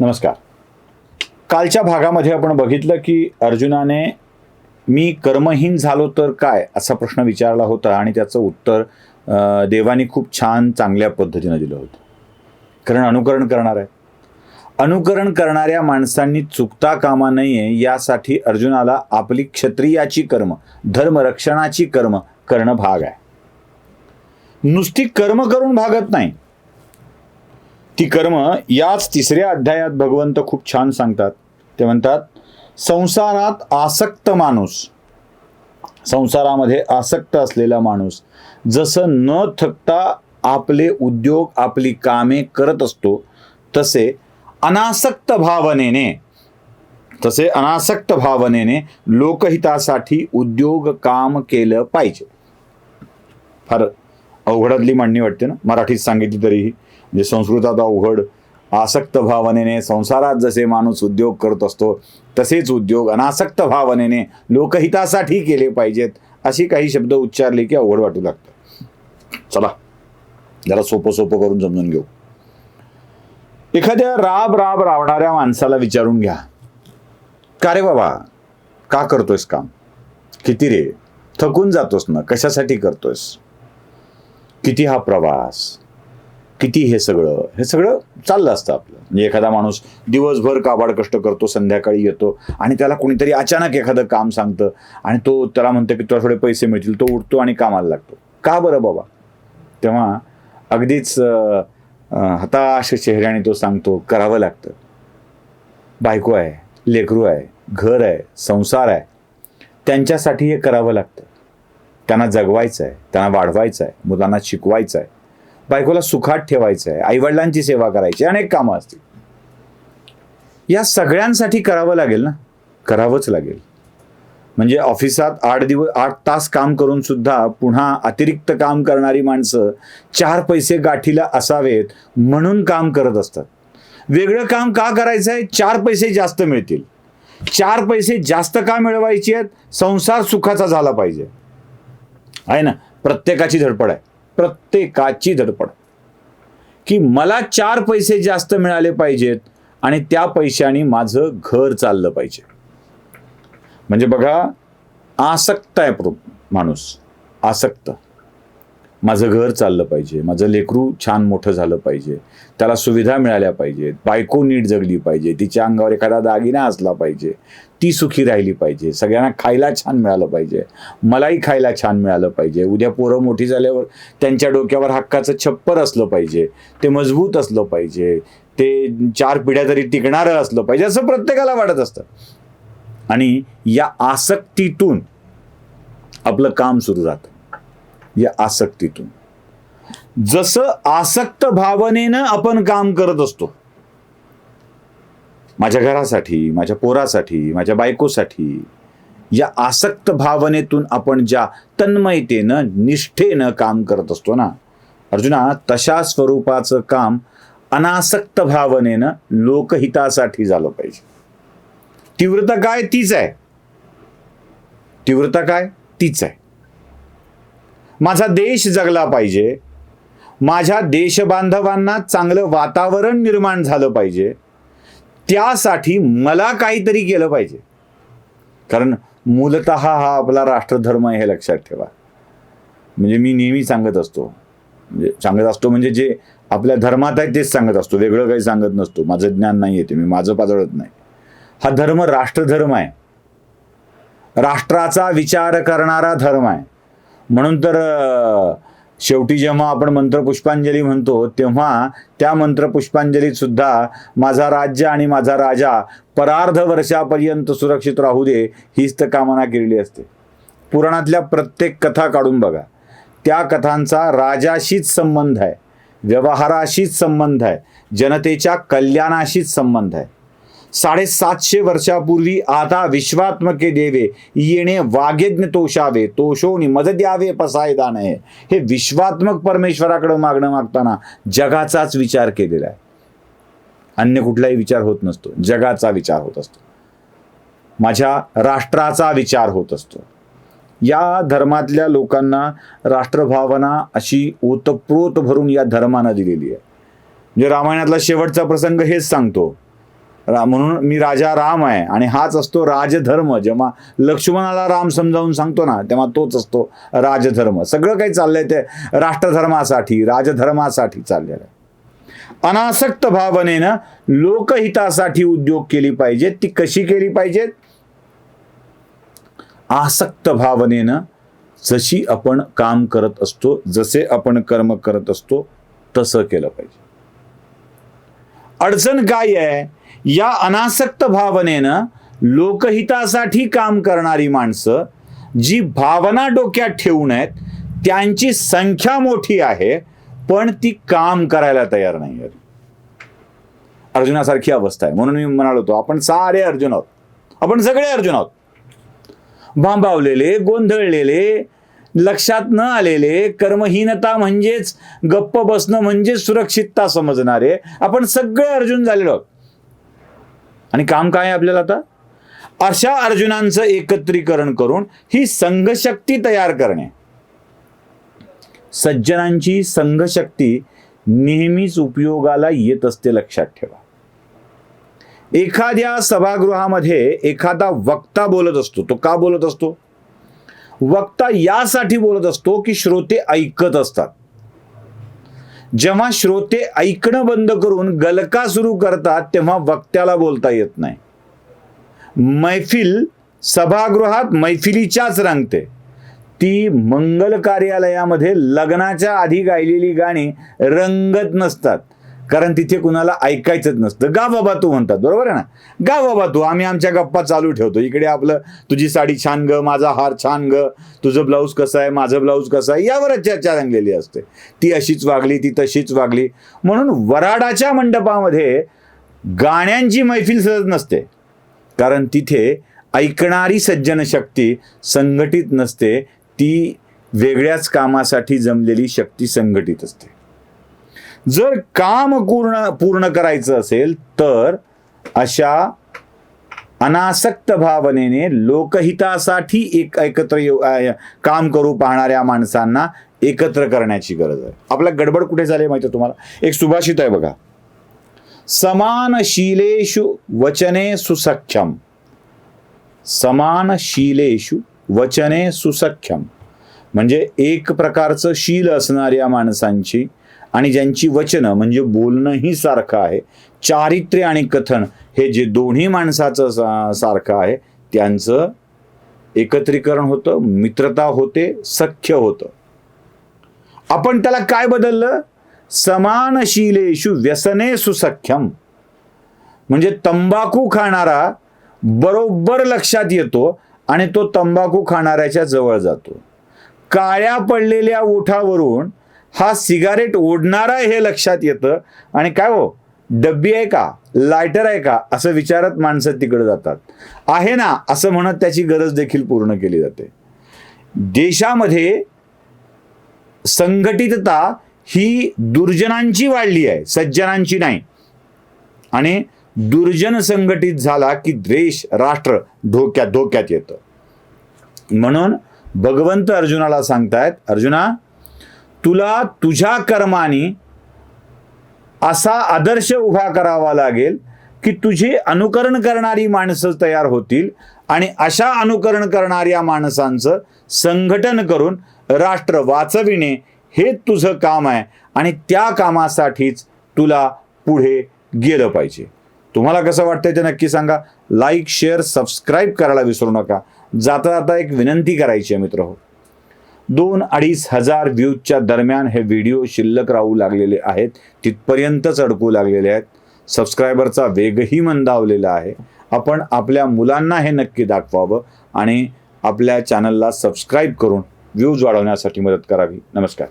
नमस्कार. कालच्या भागामध्ये आपण बघितलं की अर्जुनाने मी कर्महीन झालो तर काय? असा प्रश्न विचारला होता आणि त्याचं उत्तर देवानी खूप छान चांगल्या पद्धतीनं दिलं होतं. कारण अनुकरण करणार आहे. अनुकरण करणाऱ्या माणसांनी चुकता कामा नये यासाठी अर्जुनाला आपली क्षत्रियाची कर्म धर्मरक्षणाची कर्म करणं भाग आहे. नुसती कर्म करून भागत नाही. ती कर्म याच तिसऱ्या अध्यायात भगवंत खूप छान सांगतात. ते म्हणतात संसारात आसक्त माणूस संसारामध्ये आसक्त असलेला माणूस जसं न थकता आपले उद्योग आपली कामे करत असतो तसे अनासक्त भावनेने तसे अनासक्त भावनेने लोकहितासाठी उद्योग काम केलं पाहिजे. फार अवघडातली मांडणी वाटते ना? मराठीत सांगितली तरीही. म्हणजे संस्कृतात अवघड आसक्त भावनेने संसारात जसे माणूस उद्योग करत असतो तसेच उद्योग अनासक्त भावनेने लोकहितासाठी केले पाहिजेत अशी काही शब्द उच्चारले की अवघड वाटू लागतं. चला जरा सोपं सोपं करून समजून घेऊ. एखाद्या राब राब रावणाऱ्या माणसाला विचारून घ्या. का रे बाबा? का करतोयस काम? किती रे? थकून जातोस ना? कशासाठी करतोयस? किती हा प्रवास? किती हे सगळं? हे सगळं चाललं असतं आपलं. म्हणजे एखादा माणूस दिवसभर काबाड कष्ट करतो संध्याकाळी येतो आणि त्याला कोणीतरी अचानक एखादं काम सांगतं आणि तो त्याला म्हणतो की तुला थोडे पैसे मिळतील तो उठतो आणि कामाला लागतो. का बरं बाबा? तेव्हा अगदीच हताश चेहऱ्याने तो सांगतो करावं लागतं. बायको आहे लेकरू आहे घर आहे संसार आहे. त्यांच्यासाठी हे करावं लागतं. त्यांना जगवायचं आहे त्यांना वाढवायचं आहे मुलांना शिकवायचं आहे. बायकोला सुखात ठेवायचं आहे आईवडिलांची सेवा करायची अनेक कामं असतील. या सगळ्यांसाठी करावं लागेल ना? करावंच लागेल. म्हणजे ऑफिसात आठ दिवस आठ तास काम करून सुद्धा पुन्हा अतिरिक्त काम करणारी माणसं चार पैसे गाठीला असावेत म्हणून काम करत असतात. वेगळं काम का करायचं आहे चार पैसे जास्त मिळतील. चार पैसे जास्त का मिळवायचे आहेत? संसार सुखाचा झाला पाहिजे. आहे ना? प्रत्येकाची धडपड आहे. प्रत्येकाची धडपड. की मला चार पैसे जास्त मिळाले पाहिजेत आणि त्या पैशाने माझं घर चाललं पाहिजे. म्हणजे बघा आसक्त आहे प्रो- माणूस. आसक्त. माझं घर चाललं पाहिजे माझं लेकरू छान मोठं झालं पाहिजे त्याला सुविधा मिळाल्या पाहिजेत बायको नीट जगली पाहिजे तिच्या अंगावर एखादा दागिना असला पाहिजे ती सुखी राहिली पाहिजे सगळ्यांना खायला छान मिळालं पाहिजे मलाही खायला छान मिळालं पाहिजे उद्या पोरं मोठी झाल्यावर त्यांच्या डोक्यावर हक्काचं छप्पर असलं पाहिजे ते मजबूत असलं पाहिजे ते चार पिढ्या तरी टिकणारं असलं पाहिजे असं प्रत्येकाला वाटत असतं. आणि या आसक्तीतून आपलं काम सुरू राहतं. या आसक्तीतून. जसं आसक्त भावनेनं आपण काम करत असतो. माझ्या घरासाठी माझ्या पोरासाठी माझ्या बायकोसाठी या आसक्त भावनेतून आपण ज्या तन्मयतेनं निष्ठेनं काम करत असतो ना अर्जुना तशा स्वरूपाचं काम अनासक्त भावनेनं लोकहितासाठी झालं पाहिजे. तीव्रता काय तीच आहे. तीव्रता काय तीच आहे. माझा देश जगला पाहिजे. माझ्या देशबांधवांना चांगलं वातावरण निर्माण झालं पाहिजे. त्यासाठी मला काहीतरी केलं पाहिजे. कारण मूलत हा आपला राष्ट्रधर्म आहे हे लक्षात ठेवा. म्हणजे मी नेहमी सांगत असतो. म्हणजे सांगत असतो म्हणजे जे आपल्या धर्मात आहे तेच सांगत असतो. वेगळं काही सांगत नसतो. माझं ज्ञान नाही येते मी माझं पाजळत नाही. हा धर्म राष्ट्रधर्म आहे. राष्ट्राचा विचार करणारा धर्म आहे. म्हणून तर शेवटी जेव्हा आपण मंत्रपुष्पांजली म्हणतो तेव्हा त्या मंत्रपुष्पांजलीत सुद्धा माझा राज्य आणि माझा राजा परार्ध वर्षापर्यंत सुरक्षित राहू दे हीच तर कामना केलेली असते. पुराणातल्या प्रत्येक कथा काढून बघा. त्या कथांचा राजाशीच संबंध आहे व्यवहाराशीच संबंध आहे जनतेच्या कल्याणाशीच संबंध आहे. साडेसातशे वर्षापूर्वी आता विश्वात्मके देवे येणे वागेज्ञ तोषावे तोषोनी मज द्यावे पसायदान. आहे हे विश्वात्मक परमेश्वराकडे मागणं मागताना जगाचाच विचार केलेला आहे. अन्य कुठलाही विचार होत नसतो. जगाचा विचार होत असतो. माझ्या राष्ट्राचा विचार होत असतो. या धर्मातल्या लोकांना राष्ट्रभावना अशी ओतप्रोत भरून या धर्मानं दिलेली आहे. म्हणजे रामायणातला शेवटचा प्रसंग हेच सांगतो. रा म्हणून मी राजा राम आहे आणि हाच असतो राजधर्म. जेव्हा लक्ष्मणाला राम समजावून सांगतो ना तेव्हा तोच असतो राजधर्म. सगळं काही चाललंय ते राष्ट्रधर्मासाठी राजधर्मासाठी चाललेलं आहे. अनासक्त भावनेनं लोकहितासाठी उद्योग केली पाहिजेत. ती कशी केली पाहिजेत? आसक्त भावनेनं जशी आपण काम करत असतो जसे आपण कर्म करत असतो तसं केलं पाहिजे. अडचण काय आहे? या अनासक्त भावनेनं लोकहितासाठी काम करणारी माणसं जी भावना डोक्यात ठेवून आहेत त्यांची संख्या मोठी आहे पण ती काम करायला तयार नाही आहेत अर्जुनासारखी अवस्था आहे. म्हणून मी म्हणालो होतो आपण सारे अर्जुन आहोत. आपण सगळे अर्जुन आहोत. भांबावलेले गोंधळलेले लक्षात न आलेले कर्महीनता म्हणजेच गप्प बसणं म्हणजेच सुरक्षितता समजणारे आपण सगळे अर्जुन झालेलो आहोत. आणि काम काय आहे आपल्याला आता? अशा अर्जुनांचं एकत्रीकरण करून ही संघशक्ती तयार करणे. सज्जनांची संघशक्ती नेहमीच उपयोगाला येत असते लक्षात ठेवा. एखाद्या सभागृहामध्ये एखादा वक्ता बोलत असतो. तो का बोलत असतो? वक्ता यासाठी बोलत असतो की श्रोते ऐकत असतात. जेव्हा श्रोते ऐकणं बंद करून गलका सुरू करतात तेव्हा वक्त्याला बोलता येत नाही. मैफिल सभागृहात मैफिलीच्याच रंगते. ती मंगल कार्यालयामध्ये लग्नाच्या आधी गायलेली गाणी रंगत नसतात. कारण तिथे कुणाला ऐकायचंच नसतं. गा बाबा तू म्हणतात बरोबर आहे ना? गा बाबा तू आम्ही आमच्या गप्पा चालू ठेवतो. इकडे आपलं तुझी साडी छान ग माझा हार छान ग तुझं ब्लाऊज कसं आहे माझं ब्लाऊज कसं आहे यावरच चर्चा रंगलेली असते. ती अशीच वागली ती तशीच वागली. म्हणून वराडाच्या मंडपामध्ये गाण्यांची मैफिल सहज नसते. कारण तिथे ऐकणारी सज्जन शक्ती संघटित नसते. ती वेगळ्याच कामासाठी जमलेली शक्ती संघटित असते. जर काम पूर्ण पूर्ण करायचं असेल तर अशा अनासक्त भावनेने लोकहितासाठी एक एकत्र येऊ- काम करू पाहणाऱ्या माणसांना एकत्र करण्याची गरज आहे. आपला गडबड कुठे झाली माहिती आहे तुम्हाला? एक सुभाषित आहे बघा. समानशीलेषु वचने सुसख्यम. समानशीलेषु वचने सुसख्यम. म्हणजे एक प्रकारचं शील असणाऱ्या माणसांची आणि ज्यांची वचनं म्हणजे बोलणंही सारखं आहे चारित्र्य आणि कथन हे जे दोन्ही माणसाचं सा- सारखं आहे त्यांचं एकत्रीकरण होतं मित्रता होते सख्य होतं. आपण त्याला काय बदललं? समानशीलेषु व्यसने सुसख्यम म्हणजे तंबाखू खाणारा बरोबर लक्षात येतो आणि तो तंबाखू खाणाऱ्याच्या जवळ जातो. काळ्या पडलेल्या ओठावरून हा सिगारेट ओढणारा हे लक्षात येतं. आणि काय हो? डब्बी आहे का? लायटर आहे का? असं विचारत माणसं तिकडे जातात. आहे ना? असं म्हणत त्याची गरज देखील पूर्ण केली जाते. देशामध्ये संघटितता ही दुर्जनांची वाढली आहे. सज्जनांची नाही. आणि दुर्जन संघटित झाला की देश राष्ट्र धोक्यात धोक्यात येतं. म्हणून भगवंत अर्जुनाला सांगतायत अर्जुना तुला तुझ्या कर्माने असा आदर्श उभा करावा लागेल की तुझे अनुकरण करणारी माणसं तयार होतील आणि अशा अनुकरण करणाऱ्या माणसांचं संघटन करून राष्ट्र वाचविणे हे तुझं काम आहे आणि त्या कामासाठीच तुला पुढे गेलं पाहिजे. तुम्हाला कसं वाटतंय ते नक्की सांगा. लाईक शेअर सबस्क्राईब करायला विसरू नका. जाता जाता एक विनंती करायची आहे मित्र हो. दोन अडीच हजार व्ह्यूजच्या दरम्यान हे व्हिडिओ शिल्लक राहू लागलेले आहेत. तिथपर्यंतच अडकू लागलेले आहेत. सबस्क्रायबरचा वेगही मंदावलेला आहे. आपण आपल्या मुलांना हे नक्की दाखवावं आणि आपल्या चॅनलला सबस्क्राईब करून व्ह्यूज वाढवण्यासाठी मदत करावी. नमस्कार.